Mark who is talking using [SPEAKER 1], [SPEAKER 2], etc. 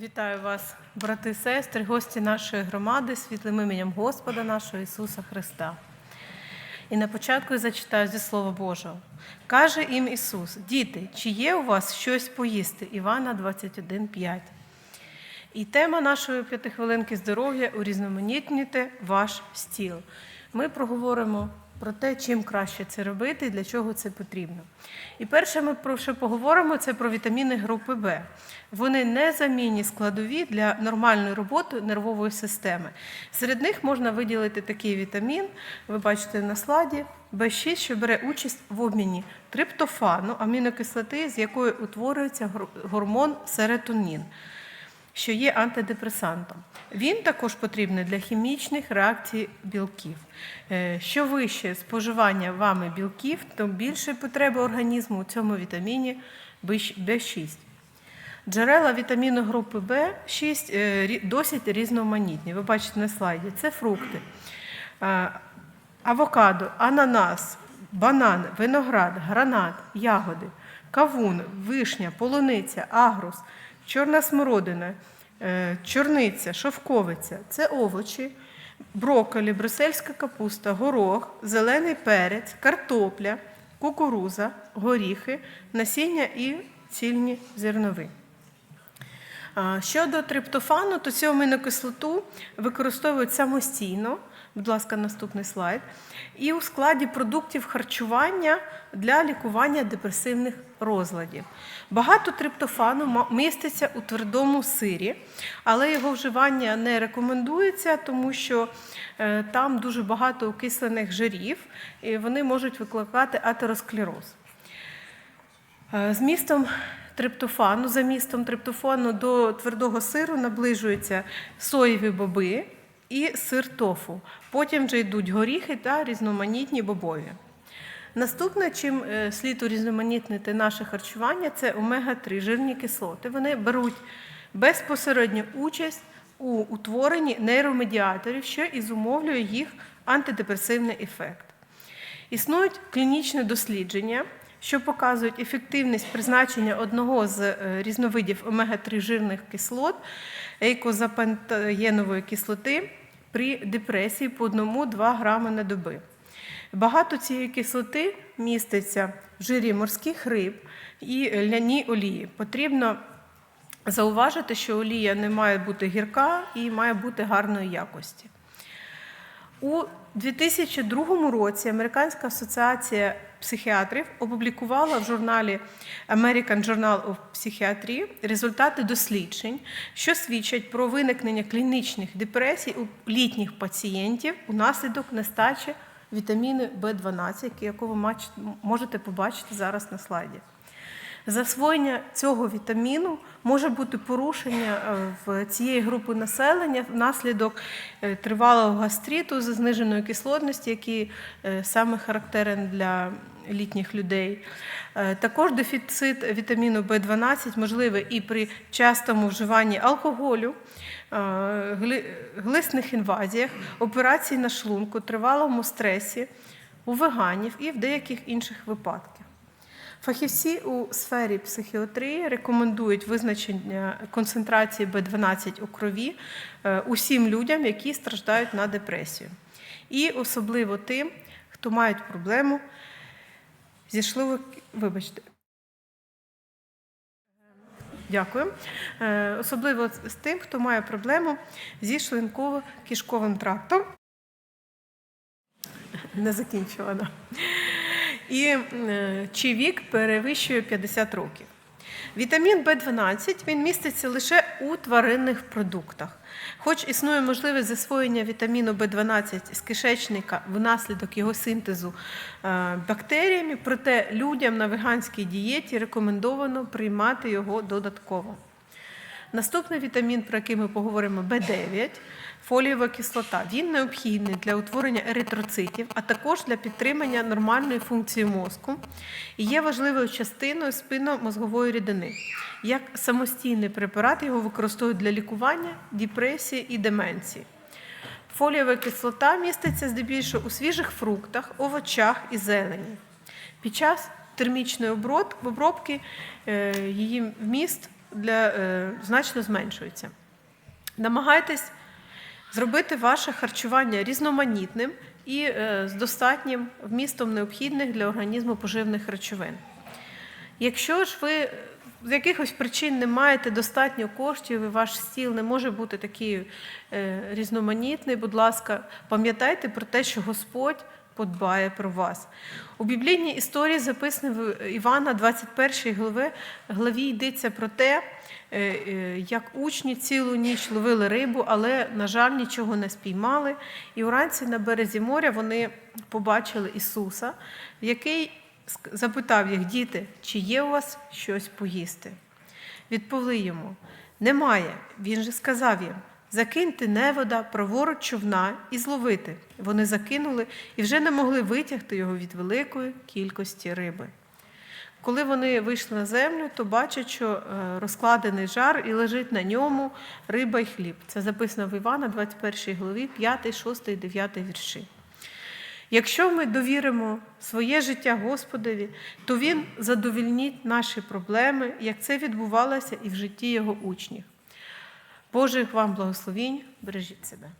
[SPEAKER 1] Вітаю вас, брати сестри, гості нашої громади, світлим іменем Господа нашого Ісуса Христа. І на початку я зачитаю зі Слова Божого. Каже їм Ісус: Діти, чи є у вас щось поїсти? Івана 21,5. І тема нашої п'ятихвилинки здоров'я урізноманітніте ваш стіл. Ми проговоримо про те, чим краще це робити і для чого це потрібно. І перше, ми про що поговоримо, це про вітаміни групи Б. Вони незамінні складові для нормальної роботи нервової системи. Серед них можна виділити такий вітамін, ви бачите на слайді, В6, що бере участь в обміні триптофану, амінокислоти, з якої утворюється гормон серотонін що є антидепресантом. Він також потрібний для хімічних реакцій білків. Е, Що вище споживання вами білків, то більше потреби організму у цьому вітаміні В6. Джерела вітаміну групи В6 е, досить різноманітні. Ви бачите на слайді. Це фрукти. Е, Авокадо, ананас, банан, виноград, гранат, ягоди, кавун, вишня, полуниця, агрус, чорна смородина, чорниця, шовковиця це овочі, брокколі, брюссельська капуста, горох, зелений перець, картопля, кукуруза, горіхи, насіння і цільні зернові. Щодо триптофану, то цю амінокислоту використовують самостійно. Будь ласка, наступний слайд. І у складі продуктів харчування для лікування депресивних розладів. Багато триптофану міститься у твердому сирі, але його вживання не рекомендується, тому що е, там дуже багато окислених жирів, і вони можуть викликати атеросклероз. Е, Змістом триптофану, за містом триптофану до твердого сиру наближуються соєві боби і сир тофу. Потім вже йдуть горіхи та різноманітні бобові. Наступне, чим е, слід урізноманітнити наше харчування, це омега-3 жирні кислоти. Вони беруть безпосередню участь у утворенні нейромедіаторів, що і зумовлює їх антидепресивний ефект. Існують клінічні дослідження, що показують ефективність призначення одного з е, різновидів омега-3 жирних кислот ейкозапентоєнової кислоти при депресії по 1-2 грами на доби. Багато цієї кислоти міститься в жирі морських риб і ляній олії. Потрібно зауважити, що олія не має бути гірка і має бути гарної якості. У 2002 році Американська асоціація психіатрів опублікувала в журналі American Journal of Psychiatry результати досліджень, що свідчать про виникнення клінічних депресій у літніх пацієнтів унаслідок нестачі вітаміну В12, яку ви можете побачити зараз на слайді. Засвоєння цього вітаміну може бути порушення е, в цієї групи населення внаслідок е, тривалого гастриту з зниженою кислотністю, який е, саме характерен для літніх людей. Також дефіцит вітаміну В12 можливий і при частому вживанні алкоголю, глисних інвазіях, операцій на шлунку, тривалому стресі, у веганів і в деяких інших випадках. Фахівці у сфері психіатрії рекомендують визначення концентрації В12 у крові е, усім людям, які страждають на депресію. І особливо тим, хто мають проблему зі шлунок... Вибачте. Дякую. Е, Особливо з тим, хто має проблему зі шлунково-кишковим трактом. Не закінчила. Да. І е, чий вік перевищує 50 років. Вітамін В12 він міститься лише у тваринних продуктах. Хоч існує можливість засвоєння вітаміну В12 з кишечника внаслідок його синтезу е, бактеріями, проте людям на веганській дієті рекомендовано приймати його додатково. Наступний вітамін, про який ми поговоримо, В9, фолієва кислота. Він необхідний для утворення еритроцитів, а також для підтримання нормальної функції мозку і є важливою частиною спинномозгової рідини. Як самостійний препарат його використовують для лікування депресії і деменції. Фолієва кислота міститься здебільшого у свіжих фруктах, овочах і зелені. Під час термічної обробки е, її вміст для, е, значно зменшується. Намагайтесь зробити ваше харчування різноманітним і е, з достатнім вмістом необхідних для організму поживних речовин. Якщо ж ви з якихось причин не маєте достатньо коштів, і ваш стіл не може бути такий е, різноманітний, будь ласка, пам'ятайте про те, що Господь подбає про вас. У біблійній історії записано в Івана 21 глави, главі йдеться про те, е, е, як учні цілу ніч ловили рибу, але, на жаль, нічого не спіймали. І уранці на березі моря вони побачили Ісуса, який запитав їх, діти, чи є у вас щось поїсти? Відповіли йому: Немає. Він же сказав їм: Закиньте невода праворуч човна і зловити. Вони закинули і вже не могли витягти його від великої кількості риби. Коли вони вийшли на землю, то бачать, що е, розкладений жар і лежить на ньому риба й хліб. Це записано в Івана, 21 главі, 5, 6, 9 вірші. Якщо ми довіримо своє життя Господові, то Він задовільнить наші проблеми, як це відбувалося і в житті його учнів. Божих вам благословінь, бережіть себе.